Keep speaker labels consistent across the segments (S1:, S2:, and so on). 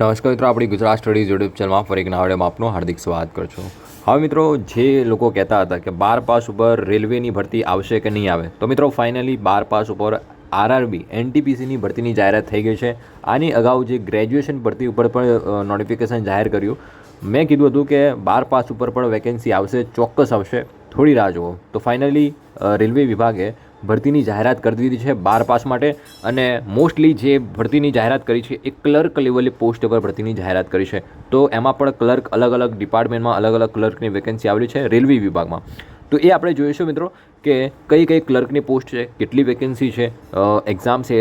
S1: નમસ્કાર મિત્રો, આપણી ગુજરાત સ્ટડીઝ યુટ્યુબ ચેનલમાં ફરી એક નવા આપનું હાર્દિક સ્વાગત કરું છું. હવે મિત્રો, જે લોકો કહેતા હતા કે બાર પાસ ઉપર રેલવેની ભરતી આવશે કે નહીં આવે, તો મિત્રો ફાઇનલી બાર પાસ ઉપર આરઆરબી, એનટીપીસીની ભરતીની જાહેરાત થઈ ગઈ છે. આની અગાઉ જે ગ્રેજ્યુએશન ભરતી ઉપર પણ નોટિફિકેશન જાહેર કર્યું. મેં કીધું હતું કે બાર પાસ ઉપર પણ વેકેન્સી આવશે, ચોક્કસ આવશે. થોડી રાહ જુઓ. તો ફાઇનલી રેલવે વિભાગે ભરતીની જાહેરાત કરી દીધી છે બાર પાસ માટે. અને મોસ્ટલી જે ભરતીની જાહેરાત કરી છે એ ક્લર્ક લેવલે પોસ્ટ પર ભરતીની જાહેરાત કરી છે. તો એમાં પણ ક્લર્ક અલગ અલગ ડિપાર્ટમેન્ટમાં અલગ અલગ ક્લર્કની વેકેન્સી આવેલી છે રેલવે વિભાગમાં. તો એ આપણે જોઈશું મિત્રો કે કઈ કઈ ક્લર્કની પોસ્ટ છે, કેટલી વેકેન્સી છે એક્ઝામ છે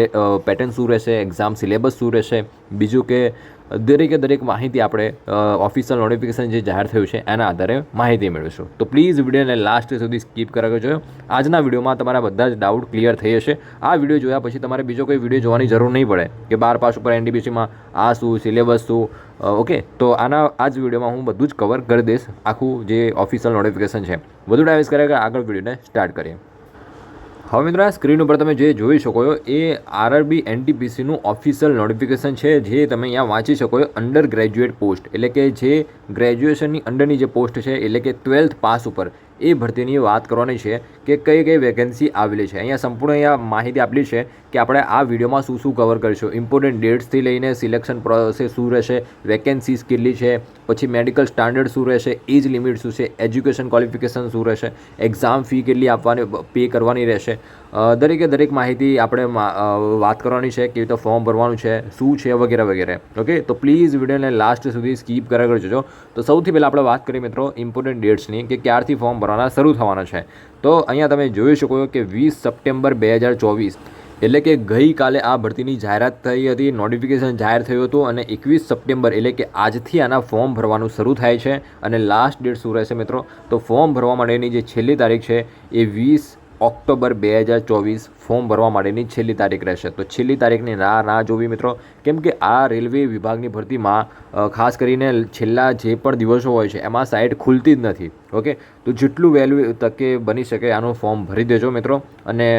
S1: પેટર્ન શું રહેશે એક્ઝામ સિલેબસ શું રહેશે, બીજું કે દરેકે દરેક માહિતી આપણે ઓફિશિયલ નોટિફિકેશન જે જાહેર થયું છે, એના આધારે માહિતી મેળવીશું. તો પ્લીઝ વિડીયોને લાસ્ટ સુધી સ્કીપ કરાવી જોયો આજના વિડીયોમાં તમારા બધા જ ડાઉટ ક્લિયર થઈ જશે. આ વીડિયો જોયા પછી તમારે બીજો કોઈ વીડિયો જોવાની જરૂર નહીં પડે, કે બાર પાસ ઉપર એનડીપીસીમાં આ શું સિલેબસ શું ઓકે તો આના આ જ વિડીયોમાં હું બધું જ કવર કરી દઈશ, આખું જે ઓફિશિયલ નોટિફિકેશન છે. બધું ડાયવેસ કર્યા આગળ વિડીયોને સ્ટાર્ટ કરીએ. હવે મિત્રો, આ સ્ક્રીન ઉપર તમે જે જોઈ શકો છો, એ આરઆરબી એનટીપીસીનું ઓફિશિયલ નોટિફિકેશન છે, જે તમે અહીંયા વાંચી શકો છો અંડર ગ્રેજ્યુએટ પોસ્ટ એટલે કે જે ગ્રેજ્યુએશનની અંડરની જે પોસ્ટ છે, એટલે કે ટ્વેલ્થ પાસ ઉપર. એ ભરતીની વાત કરવાની છે કે કઈ કઈ વેકેન્સી આવેલી છે. અહીંયા સંપૂર્ણ અહીંયા માહિતી આપેલી છે કે આપણે આ વિડીયોમાં શું શું કવર કરીશું. ઇમ્પોર્ટન્ટ ડેટ્સથી લઈને સિલેક્શન પ્રોસેસ શું રહેશે વેકેન્સીઝ કેટલી છે, પછી મેડિકલ સ્ટાન્ડર્ડ શું રહેશે એજ લિમિટ શું છે એજ્યુકેશન ક્વોલિફિકેશન શું રહેશે એક્ઝામ ફી કેટલી આપવાની પે કરવાની રહેશે. દરેકે દરેક માહિતી આપણે વાત કરવાની છે, કેવી રીતે ફોર્મ ભરવાનું છે, શું છે વગેરે વગેરે. ઓકે તો પ્લીઝ વિડીયોને લાસ્ટ સુધી સ્કીપ કર્યા કરજો તો સૌથી પહેલાં આપણે વાત કરીએ મિત્રો ઇમ્પોર્ટન્ટ ડેટ્સની કે ક્યારથી ફોર્મ ભરવાના શરૂ થવાના છે. તો અહીંયા તમે જોઈ શકો કે વીસ સપ્ટેમ્બર બે હજાર ચોવીસ, એટલે કે ગઈકાલે આ ભરતીની જાહેરાત થઈ હતી નોટિફિકેશન જાહેર થયું હતું, અને એકવીસ સપ્ટેમ્બર, એટલે કે આજથી આના ફોર્મ ભરવાનું શરૂ થાય છે, અને લાસ્ટ ડેટ શું રહેશે મિત્રો? તો ફોર્મ ભરવા માટેની જે છેલ્લી તારીખ છે, એ વીસ ઓક્ટોબર બે હજાર ચોવીસ ફોર્મ ભરવા માટેની છેલ્લી તારીખ રહેશે. તો છેલ્લી તારીખની ના ના જોવી મિત્રો, કેમ કે આ રેલવે વિભાગની ભરતીમાં ખાસ કરીને છેલ્લા જે પણ દિવસો હોય છે, એમાં સાઇટ ખુલતી જ નથી. ઓકે? તો જેટલું વહેલું તકે બની શકે આનું ફોર્મ ભરી દેજો મિત્રો. અને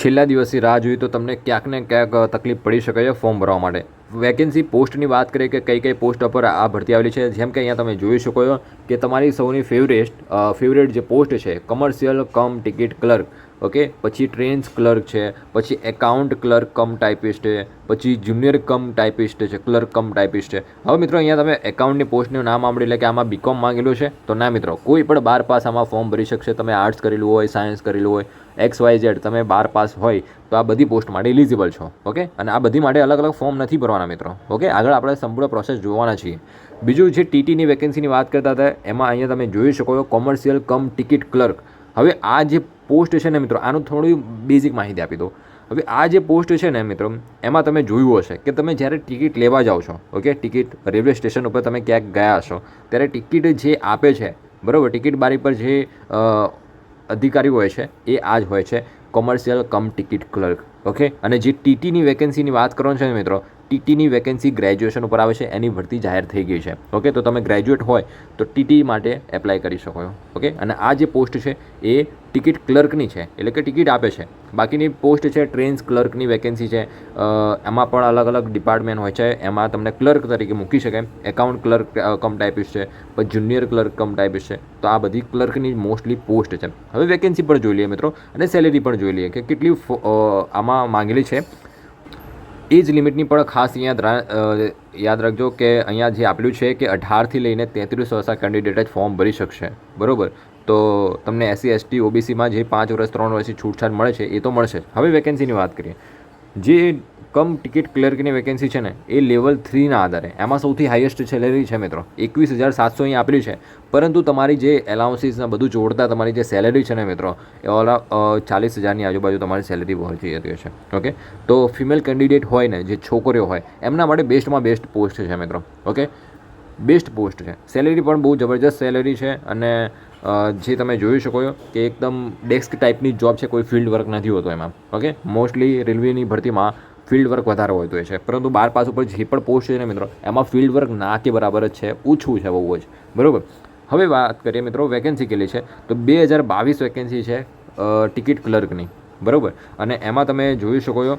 S1: છેલ્લા દિવસની રાહ જોઈ તો તમને ક્યાંક ને ક્યાંક તકલીફ પડી શકે છે ફોર્મ ભરવા માટે. વેકેન્સી પોસ્ટની વાત કરીએ કે કઈ કઈ પોસ્ટ પર આ ભરતી આવેલી છે. જેમ કે અહીંયા તમે જોઈ શકો કે તમારી સૌની ફેવરેટ ફેવરેટ જે પોસ્ટ છે commercial cum ticket clerk okay? પછી ટ્રેન્સ ક્લર્ક છે, પછી એકાઉન્ટ ક્લર્ક કમ ટાઈપિસ્ટ છે, પછી જુનિયર કમ ટાઈપિસ્ટ છે, ક્લર્ક કમ ટાઈપિસ્ટ છે. હવે મિત્રો, અહીંયા તમે એકાઉન્ટની પોસ્ટનું નામ સાંભળી એટલે કે આમાં બીકોમ માંગેલું છે. તો ના મિત્રો, કોઈ પણ બાર પાસ આમાં ફોર્મ ભરી શકશે. તમે આર્ટ્સ કરેલું હોય સાયન્સ કરેલું હોય એક્સ વાય ઝેડ તમે બાર પાસ હોય, તો આ બધી પોસ્ટ માટે ઇલિજિબલ છો. ઓકે? અને આ બધી માટે અલગ અલગ ફોર્મ નથી ભરવાના મિત્રો. ઓકે? આગળ આપણે સંપૂર્ણ પ્રોસેસ જોવાના છીએ. બીજું જે ટીટીની વેકેન્સીની વાત કરતા હતા, એમાં અહીંયા તમે જોઈ શકો છો કોમર્શિયલ કમ ટિકિટ ક્લર્ક. હવે આ જે પોસ્ટ છે ને મિત્રો, આનું થોડું બેઝિક માહિતી આપી દો હવે આ જે પોસ્ટ છે ને મિત્રો, એમાં તમે જોયું હશે કે તમે જ્યારે ટિકિટ લેવા જાઓ છો, ઓકે, ટિકિટ રેલવે સ્ટેશન ઉપર તમે ક્યાંક ગયા હશો, ત્યારે ટિકિટ જે આપે છે, બરાબર, ટિકિટ બારી પર જે અધિકારી હોય છે, એ આ જ હોય છે commercial cum ticket clerk okay? અને જે ટીટીની વેકેન્સીની વાત કરવાનું છે મિત્રો ટીટીની વેકેન્સી ગ્રેજ્યુએશન ઉપર આવે છે, એની ભરતી જાહેર થઈ ગઈ છે. ઓકે તો તમે ગ્રેજ્યુએટ હોય તો ટીટી માટે એપ્લાય કરી શકો ઓકે અને આ જે પોસ્ટ છે, એ ટિકિટ ક્લર્કની છે, એટલે કે ટિકિટ આપે છે. બાકીની પોસ્ટ છે ટ્રેન્સ ક્લર્કની વેકેન્સી છે. એમાં પણ અલગ અલગ ડિપાર્ટમેન્ટ હોય છે, એમાં તમને ક્લર્ક તરીકે મૂકી શકે એકાઉન્ટ ક્લર્ક કમ ટાઈપિસ્ટ છે, પછી જુનિયર ક્લર્ક કમ ટાઈપિસ્ટ છે. તો આ બધી ક્લર્કની મોસ્ટલી પોસ્ટ છે. હવે વેકેન્સી પણ જોઈ લઈએ મિત્રો, અને સેલેરી પણ જોઈ લઈએ કે કેટલી આમાં માંગેલી છે. એજ લિમિટની પણ ખાસ અહીંયા યાદ રાખજો કે અહીંયા જે આપેલું છે કે અઢારથી લઈને તેત્રીસ વર્ષના કેન્ડિડેટ જ ફોર્મ ભરી શકશે. બરાબર? તો તમને એસસી એસટી ઓબીસીમાં જે પાંચ વર્ષ, ત્રણ વર્ષની છૂટછાટ મળે છે એ તો મળશે હવે વેકેન્સીની વાત કરીએ. જે કમ ટિકિટ ક્લર્કની વેકેન્સી છે ને, એ લેવલ થ્રીના આધારે. એમાં સૌથી હાઈએસ્ટ સેલેરી છે મિત્રો. એકવીસ હજાર સાતસો અહીં આપેલી છે. પરંતુ તમારી જે એલાઉન્સીસને બધું જોડતા તમારી જે સેલેરી છે ને મિત્રો, એ ઓલા ચાલીસ હજારની આજુબાજુ તમારી સેલેરી પહોંચી જતી છે. ઓકે તો ફિમેલ કેન્ડિડેટ હોય ને, જે છોકરીઓ હોય, એમના માટે બેસ્ટમાં બેસ્ટ પોસ્ટ છે મિત્રો. ઓકે બેસ્ટ પોસ્ટ છે. સેલેરી પણ બહુ જબરજસ્ત સેલેરી છે અને જે તમે જોઈ શકો છો કે એકદમ ડેસ્ક ટાઈપની જોબ છે, કોઈ ફિલ્ડ વર્ક નથી હોતો એમાં. ઓકે મોસ્ટલી રેલવેની ભરતીમાં ફિલ્ડ વર્ક વધારે હોતું હોય છે. પરંતુ બાર પાસ ઉપર જે પણ પોસ્ટ છે ને મિત્રો, એમાં ફિલ્ડ વર્ક ના કે બરાબર જ છે, ઓછું છે બહુ જ. બરાબર? હવે વાત કરીએ મિત્રો વેકેન્સી કેટલી છે. તો બે હજાર બાવીસ વેકેન્સી છે ટિકિટ ક્લર્કની બરાબર? અને એમાં તમે જોઈ શકો છો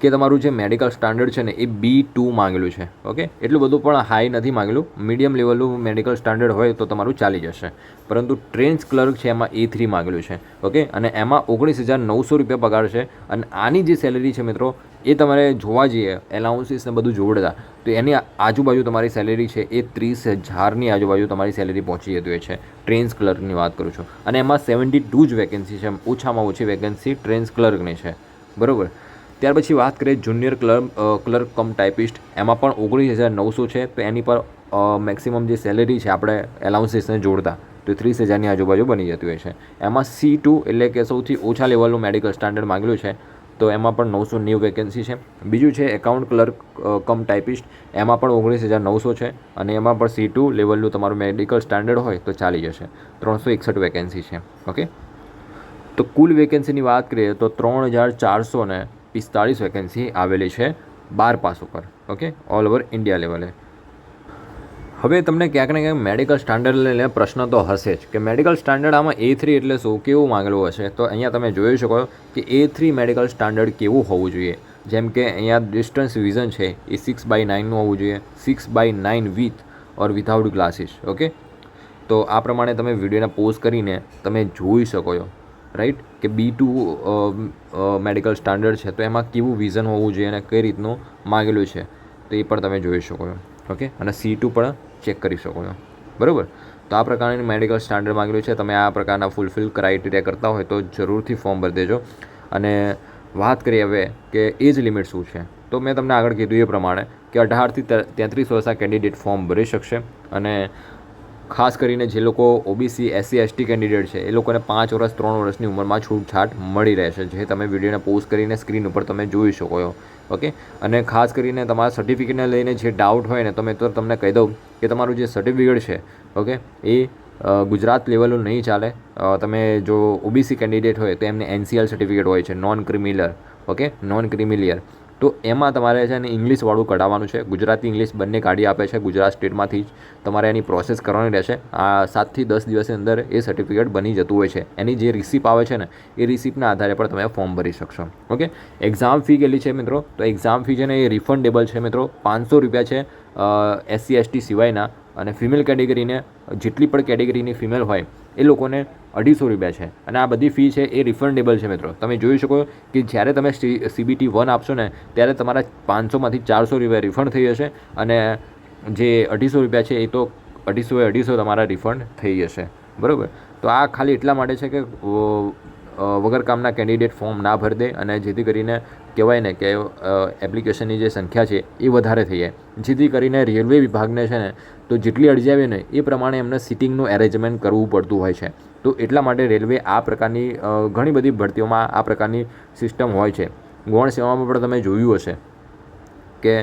S1: કે તમારું જે મેડિકલ સ્ટાન્ડર્ડ છે ને એ બી ટુ માંગેલું છે ઓકે એટલું બધું પણ હાઈ નથી માંગેલું. મીડિયમ લેવલનું મેડિકલ સ્ટાન્ડર્ડ હોય તો તમારું ચાલી જશે. પરંતુ ટ્રેન્સ ક્લર્ક છે એમાં એ થ્રી માંગેલું છે ઓકે અને એમાં ઓગણીસ હજાર નવસો રૂપિયા પગાર છે. અને આની જે સેલેરી છે મિત્રો, એ તમારે જોવા જઈએ એલાઉન્સીસ ને બધું જોડતા, તો એની આજુબાજુ તમારી સેલેરી છે એ ત્રીસ હજારની આજુબાજુ તમારી સેલેરી પહોંચી જતી હોય છે. ટ્રેન્સ ક્લર્કની વાત કરું છું. અને એમાં સેવન્ટી ટુ જ વેકેન્સી છે, ઓછામાં ઓછી વેકેન્સી ટ્રેન્સ ક્લર્કની છે. બરાબર? ત્યાર પછી વાત કરીએ junior clerk clerk cum typist એમાં પણ ઓગણીસ હજાર નવસો છે, તો એની પર મેક્સિમમ જે સેલેરી છે આપણે એલાઉન્સીસને જોડતા, તો ત્રીસ હજારની આજુબાજુ બની જતી હોય છે. એમાં સી ટુ એટલે કે સૌથી ઓછા લેવલનું મેડિકલ સ્ટાન્ડર્ડ માંગેલું છે, તો એમાં પણ નવસો નેવું વેકેન્સી છે. બીજું છે એકાઉન્ટ ક્લર્ક કમ ટાઈપિસ્ટ એમાં પણ ઓગણીસ હજાર નવસો છે અને એમાં પણ સી ટુ લેવલનું તમારું મેડિકલ સ્ટાન્ડર્ડ હોય તો ચાલી જશે. ત્રણસો એકસઠ વેકેન્સી છે ઓકે તો કુલ વેકેન્સીની વાત કરીએ તો ત્રણ હજાર ચારસો ને પિસ્તાળીસ વેકેન્સી આવેલી છે બાર પાસ ઉપર. ઓકે ઓલ ઓવર ઇન્ડિયા લેવલે હવે તમને ક્યાંક ને ક્યાંક મેડિકલ સ્ટાન્ડર્ડ લઈને પ્રશ્ન તો હશે જ કે મેડિકલ સ્ટાન્ડર્ડ આમાં એ થ્રી એટલે શું? કેવું માંગેલું હશે? તો અહીંયા તમે જોઈ શકો કે એ થ્રી મેડિકલ સ્ટાન્ડર્ડ કેવું હોવું જોઈએ. જેમ કે અહીંયા ડિસ્ટન્સ વિઝન છે એ સિક્સ બાય નાઇનનું હોવું જોઈએ. Six by nine with or without glasses okay તો આ પ્રમાણે તમે વિડીયોને પોઝ કરીને તમે જોઈ શકો છો. રાઈટ? કે બી ટુ મેડિકલ સ્ટાન્ડર્ડ છે, તો એમાં કેવું વિઝન હોવું જોઈએ અને કઈ રીતનું માગેલું છે, તો એ પણ તમે જોઈ શકો છો. ઓકે અને સી ટુ પણ ચેક કરી શકો છો. બરાબર? તો આ પ્રકારની મેડિકલ સ્ટાન્ડર્ડ માગેલું છે. તમે આ પ્રકારના ફૂલફિલ ક્રાઇટેરિયા કરતા હોય તો જરૂરથી ફોર્મ ભરી દેજો. અને વાત કરીએ હવે કે એજ લિમિટ શું છે? તો મેં તમને આગળ કીધું એ પ્રમાણે કે અઢારથી તેત્રીસ વર્ષના કેન્ડિડેટ ફોર્મ ભરી શકશે. અને ખાસ કરીને જે લોકો ઓબીસી એસસી એસટી કેન્ડિડેટ છે, એ લોકોને પાંચ વર્ષ, ત્રણ વર્ષની ઉંમરમાં છૂટછાટ મળી રહેશે, જે તમે વિડીયોને પોઝ કરીને સ્ક્રીન ઉપર તમે જોઈ શકો છો. ઓકે? અને ખાસ કરીને તમારા સર્ટિફિકેટને લઈને જે ડાઉટ હોય ને, તો તો તમને કહી દઉં કે તમારું જે સર્ટિફિકેટ છે, ઓકે? એ ગુજરાત લેવલનું નહીં ચાલે. તમે જો ઓબીસી કેન્ડિડેટ હોય, તો એમને એનસીએલ સર્ટિફિકેટ હોય છે non creamy layer okay? Non creamy layer તો એમાં તમારે છે ને ઇંગ્લિશવાળું કઢાવવાનું છે. ગુજરાતી ઇંગ્લિશ બંને કાઢી આપે છે. ગુજરાત સ્ટેટમાંથી જ તમારે એની પ્રોસેસ કરવાની રહેશે. આ સાતથી દસ દિવસની અંદર એ સર્ટિફિકેટ બની જતું હોય છે. એની જે રિસિપ આવે છે ને, એ રિસિપ્ટના આધારે પણ તમે ફોર્મ ભરી શકશો. ઓકે એક્ઝામ ફી કેટલી છે મિત્રો? તો એક્ઝામ ફી છે ને એ રિફંડેબલ છે મિત્રો. પાંચસો રૂપિયા છે એસસી એસટી સિવાયના. અને ફિમેલ કેટેગરીને જેટલી પણ કેટેગરીની ફિમેલ હોય એ લોકોને અઢીસો રૂપિયા છે. અને આ બધી ફી છે એ રિફંડેબલ છે મિત્રો. તમે જોઈ શકો કે જ્યારે તમે સીબીટી વન આપશો ને, ત્યારે તમારા પાંચસોમાંથી ચારસો રૂપિયા રિફંડ થઈ જશે અને જે અઢીસો રૂપિયા છે એ તો અઢીસો અઢીસો તમારા રિફંડ થઈ જશે. બરાબર? તો આ ખાલી એટલા માટે છે કે વગર કામના કેન્ડિડેટ ફોર્મ ના ભરી દે અને જેથી કરીને કહેવાય ને કે એપ્લિકેશનની જે સંખ્યા છે એ વધારે થઈ જાય. જેથી કરીને રેલવે વિભાગને છે ને, તો જેટલી અરજી ને, એ પ્રમાણે એમને સિટિંગનું એરેન્જમેન્ટ કરવું પડતું હોય છે. તો એટલા માટે રેલવે આ પ્રકારની ઘણી બધી ભરતીઓમાં આ પ્રકારની સિસ્ટમ હોય છે. ગૌણ સેવામાં પણ તમે જોયું હશે કે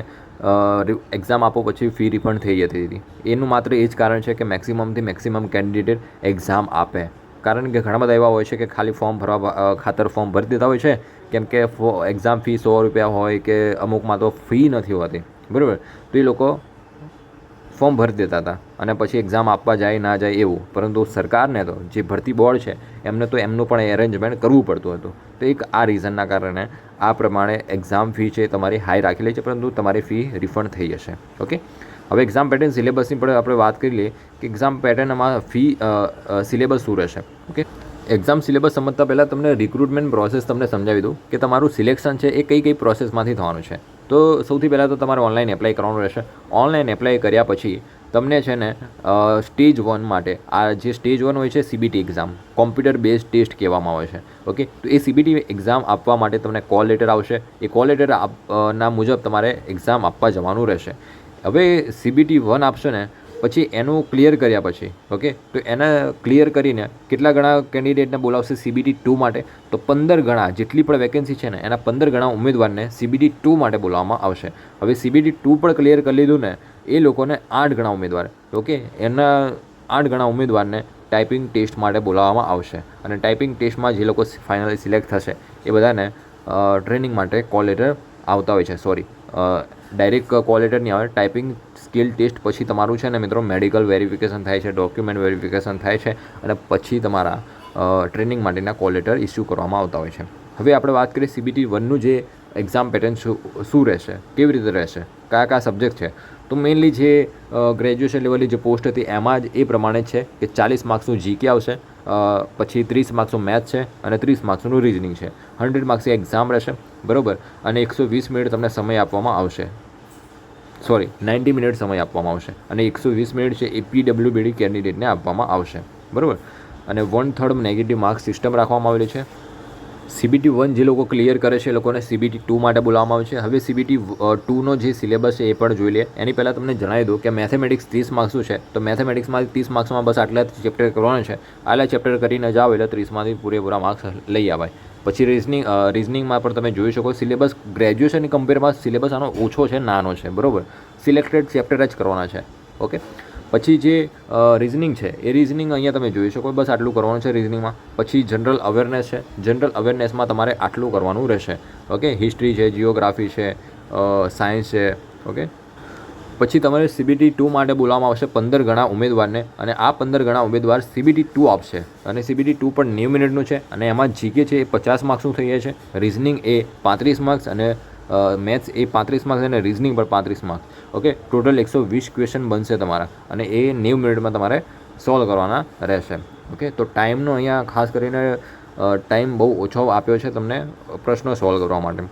S1: એક્ઝામ આપો પછી ફી રિફંડ થઈ જતી હતી. એનું માત્ર એ જ કારણ છે કે મેક્સિમમથી મેક્સિમમ કેન્ડિડેટ એક્ઝામ આપે. કારણ કે ઘણા બધા એવા હોય છે કે ખાલી ફોર્મ ભરવા ખાતર ફોર્મ ભરી દેતા હોય છે કેમ કે એક્ઝામ ફી સો રૂપિયા હોય કે અમુકમાં તો ફી નથી હોતી. બરાબર? તો એ લોકો ફોર્મ ભરી દેતા હતા અને પછી એક્ઝામ આપવા જાય, ના જાય એવું. પરંતુ સરકારને તો, જે ભરતી બોર્ડ છે, એમને તો એમનું પણ એરેન્જમેન્ટ કરવું પડતું હતું. તો એક આ રીઝનના કારણે આ પ્રમાણે એક્ઝામ ફી છે તમારી હાઈ રાખેલી છે, પરંતુ તમારી ફી રિફંડ થઈ જશે. ઓકે હવે એક્ઝામ પેટર્ન સિલેબસની પણ આપણે વાત કરી લઈએ કે એક્ઝામ પેટર્નમાં ફી સિલેબસ શું રહેશે? ઓકે એક્ઝામ સિલેબસ સમજતા પહેલાં તમને રિક્રુટમેન્ટ પ્રોસેસ તમને સમજાવી દઉં કે તમારું સિલેક્શન છે એ કઈ કઈ પ્રોસેસમાંથી થવાનું છે. તો સૌથી પહેલાં તો તમારે ઓનલાઈન એપ્લાય કરવાનું રહેશે. ઓનલાઈન એપ્લાય કર્યા પછી તમને છે ને સ્ટેજ વન માટે આ જે સ્ટેજ વન હોય છે CBT exam computer base test કહેવામાં આવે છે. ઓકે તો એ સીબીટી એક્ઝામ આપવા માટે તમને કોલ લેટર આવશે. એ કોલ લેટર ના મુજબ તમારે એક્ઝામ આપવા જવાનું રહેશે. હવે સીબીટી વન આપશો ને પછી એનું ક્લિયર કર્યા પછી ઓકે તો એના ક્લિયર કરીને કેટલા ગણા કેન્ડિડેટને બોલાવશે સીબીટી ટુ માટે? તો પંદર ગણા, જેટલી પણ વેકેન્સી છે ને, એના પંદર ગણા ઉમેદવારને સીબીટી ટુ માટે બોલાવવામાં આવશે. હવે સીબીટી ટુ પણ ક્લિયર કરી લીધું ને, એ લોકોને આઠ ગણા ઉમેદવાર ઓકે એના આઠ ગણા ઉમેદવારને ટાઈપિંગ ટેસ્ટ માટે બોલાવવામાં આવશે. અને ટાઈપિંગ ટેસ્ટમાં જે લોકો ફાઇનલી સિલેક્ટ થશે, એ બધાને ટ્રેનિંગ માટે કોલ લેટર આવતા હોય છે સોરી ડાયરેક્ટ કોલ લેટર નહીં આવે ટાઈપિંગ સ્કિલ ટેસ્ટ પછી તમારું છે ને મિત્રો મેડિકલ વેરિફિકેશન થાય છે, ડોક્યુમેન્ટ વેરિફિકેશન થાય છે અને પછી તમારા ટ્રેનિંગ માટેના કોલ લેટર ઇસ્યુ કરવામાં આવતા હોય છે. હવે આપણે વાત કરીએ સીબીટી વનનું જે એક્ઝામ પેટર્ન શું રહેશે, કેવી રીતે રહેશે, કયા કયા સબ્જેક્ટ છે? તો મેઇનલી જે ગ્રેજ્યુએશન લેવલની જે પોસ્ટ હતી એમાં જ એ પ્રમાણે છે કે ચાલીસ માર્ક્સનું જીકે આવશે પછી ત્રીસ માર્ક્સનું મેથ્સ છે અને ત્રીસ માર્ક્સનું રિઝનિંગ છે. હંડ્રેડ માર્ક્સની એક્ઝામ રહેશે, બરાબર? અને એકસો વીસ મિનિટ તમને સમય આપવામાં આવશે. સોરી નાઇન્ટી મિનિટ સમય આપવામાં આવશે અને એકસો વીસ મિનિટ છે એ પીડબ્લ્યુબીડી કેન્ડિડેટને આપવામાં આવશે. બરાબર? અને one third negative marks system રાખવામાં આવેલી છે. સીબીટી વન જે લોકો ક્લિયર કરે છે એ લોકોને સીબીટી ટુ માટે બોલાવવામાં આવે છે. હવે સીબીટી ટુનો જે સિલેબસ છે એ પણ જોઈ લે. એની પહેલાં તમને જણાવી દઉં કે મેથેમેટિક્સ ત્રીસ માર્ક્સનું છે. તો મેથેમેટિક્સમાંથી ત્રીસ માર્ક્સમાં બસ આટલા ચેપ્ટર કરવાના છે. આટલા ચેપ્ટર કરીને જાઓ એટલે ત્રીસમાંથી પૂરેપૂરા માર્ક્સ લઈ આવાય. પછી રિઝનિંગ રિઝનિંગમાં પણ તમે જોઈ શકો સિલેબસ ગ્રેજ્યુએશનની કમ્પેરમાં સિલેબસ આનો ઓછો છે, નાનો છે. બરાબર? સિલેક્ટેડ ચેપ્ટર જ કરવાના છે. ઓકે પછી જે રિઝનિંગ છે, એ રિઝનિંગ અહીંયા તમે જોઈ શકો. બસ આટલું કરવાનું છે રિઝનિંગમાં પછી જનરલ અવેરનેસ છે. જનરલ અવેરનેસમાં તમારે આટલું કરવાનું રહેશે. ઓકે હિસ્ટ્રી છે જિયોગ્રાફી છે સાયન્સ છે. ઓકે પછી તમારે સીબીટી ટુ માટે બોલાવવામાં આવશે પંદર ગણા ઉમેદવારને. અને આ પંદર ગણા ઉમેદવાર સીબીટી ટુ આપશે. અને સીબીટી ટુ પણ નેવું મિનિટનું છે. અને એમાં જીકે છે એ પચાસ માર્ક્સનું થઈ જાય છે. રિઝનિંગ એ પાંત્રીસ માર્ક્સ અને મેથ્સ એ પાંત્રીસ માર્ક્સ અને રિઝનિંગ પર પાંત્રીસ માર્ક્સ ઓકે? ટોટલ એકસો વીસ ક્વેશ્ચન બનશે તમારા. અને એ નેવું મિનિટમાં તમારે સોલ્વ કરવાના રહેશે. ઓકે? તો ટાઈમનો અહીંયા ખાસ કરીને ટાઈમ બહુ ઓછો આપ્યો છે તમને પ્રશ્નો સોલ્વ કરવા માટે.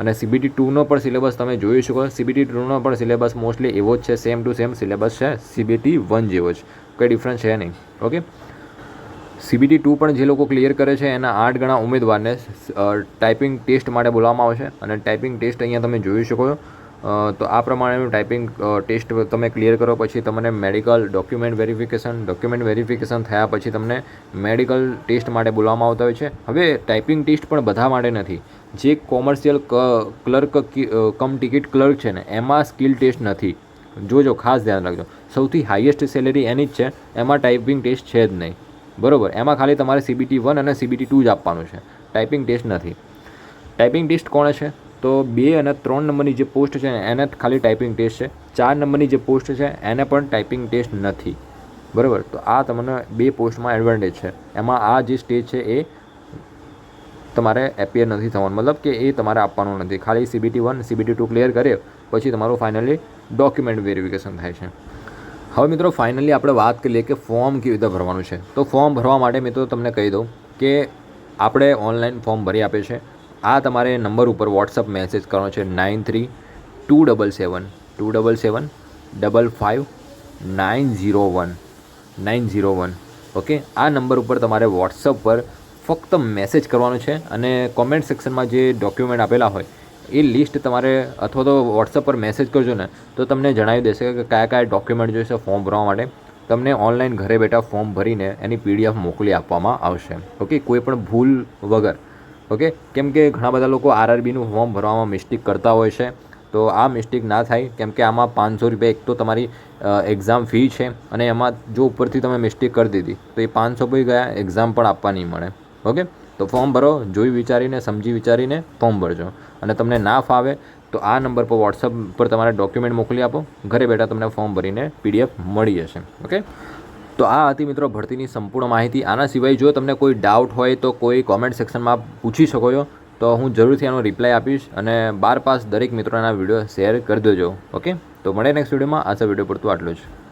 S1: અને સીબીટી ટુનો પણ સિલેબસ તમે જોઈ શકો સીબીટી ટુનો પણ સિલેબસ મોસ્ટલી એવો જ છે. સેમ ટુ સેમ સિલેબસ છે સીબીટી વન જેવો જ. કંઈ ડિફરન્સ છે નહીં. ઓકે? સીબીટી ટુ પણ જે લોકો ક્લિયર કરે છે, એના આઠ ગણા ઉમેદવારને ટાઈપિંગ ટેસ્ટ માટે બોલાવવામાં આવશે અને ટાઈપિંગ ટેસ્ટ અહીંયા તમે જોઈ શકો છો. તો આ પ્રમાણેનું ટાઈપિંગ ટેસ્ટ તમે ક્લિયર કરો, પછી તમને medical document verification document verification થયા પછી તમને મેડિકલ ટેસ્ટ માટે બોલાવવામાં આવતા હોય છે. હવે ટાઈપિંગ ટેસ્ટ પણ બધા માટે નથી. જે commercial clerk cum ticket clerk છે ને, એમાં સ્કિલ ટેસ્ટ નથી. જોજો, ખાસ ધ્યાન રાખજો. સૌથી હાઈએસ્ટ સેલેરી એની જ છે. એમાં ટાઈપિંગ ટેસ્ટ છે જ નહીં. બરોબર. એમાં ખાલી તમારે સીબીટી વન અને સીબીટી ટુ જ આપવાનું છે. ટાઈપિંગ ટેસ્ટ નથી. ટાઈપિંગ ટેસ્ટ કોણે છે? તો બે અને ત્રણ નંબરની જે પોસ્ટ છે, એને ખાલી ટાઈપિંગ ટેસ્ટ છે. ચાર નંબરની જે પોસ્ટ છે, એને પણ ટાઈપિંગ ટેસ્ટ નથી. બરાબર? તો આ તમને બે પોસ્ટમાં એડવાન્ટેજ છે. એમાં આ જે સ્ટેજ છે, એ તમારે એપિયર નથી થવાનું. મતલબ કે એ તમારે આપવાનું નથી. ખાલી CBT one CBT two clear કરે પછી તમારું ફાઇનલી ડોક્યુમેન્ટ વેરિફિકેશન થાય છે. હવે મિત્રો ફાઇનલી આપણે વાત કરીએ કે ફોર્મ કેવી રીતે ભરવાનું છે. તો ફોર્મ ભરવા માટે મિત્રો તમને કહી દઉં કે આપણે ઓનલાઈન ફોર્મ ભરી આપે છે આ તમારે નંબર ઉપર વોટ્સઅપ મેસેજ કરવાનો છે nine three two double seven, two double seven, double five nine zero one, nine zero one. Okay? આ નંબર ઉપર તમારે વોટ્સઅપ પર ફક્ત મેસેજ કરવાનો છે અને કોમેન્ટ સેક્શનમાં જે ડોક્યુમેન્ટ આપેલા હોય એ લિસ્ટ તમારે અથવા તો વોટ્સઅપ પર મેસેજ કરજો ને, તો તમને જણાવી દેશે કે કયા કયા ડોક્યુમેન્ટ જોઈશે ફોર્મ ભરવા માટે. તમને ઓનલાઈન ઘરે બેઠા ફોર્મ ભરીને એની પીડીએફ મોકલી આપવામાં આવશે. ઓકે કોઈ પણ ભૂલ વગર. ઓકે કેમ કે ઘણા બધા લોકો આરઆરબીનું ફોર્મ ભરવામાં મિસ્ટેક કરતા હોય છે. તો આ મિસ્ટેક ના થાય, કેમ કે આમાં પાંચસો રૂપિયા એક તો તમારી એક્ઝામ ફી છે અને એમાં જો ઉપરથી તમે મિસ્ટેક કરી દીધી, તો એ પાંચસો પછી ગયા એક્ઝામ પણ આપવા નહીં મળે. ઓકે તો ફોર્મ ભરો, જોઈ વિચારીને, સમજી વિચારીને ફોર્મ ભરજો. અને તમને ના ફાવે તો આ નંબર પર વોટ્સઅપ પર તમારે ડોક્યુમેન્ટ મોકલી આપો. ઘરે બેઠા તમને ફોર્મ ભરીને પીડીએફ મળી જશે. ઓકે તો આ હતી મિત્રો ભરતીની સંપૂર્ણ માહિતી. આના સિવાય જો તમને કોઈ ડાઉટ હોય તો કોઈ કોમેન્ટ સેક્શનમાં પૂછી શકો છો, તો હું જરૂરથી આનો રિપ્લાય આપીશ અને બાર પાસ દરેક મિત્રોના વીડિયો શેર કરી દેજો. ઓકે તો મળે નેક્સ્ટ વિડીયોમાં આ વીડિયો પૂરતું આટલું જ.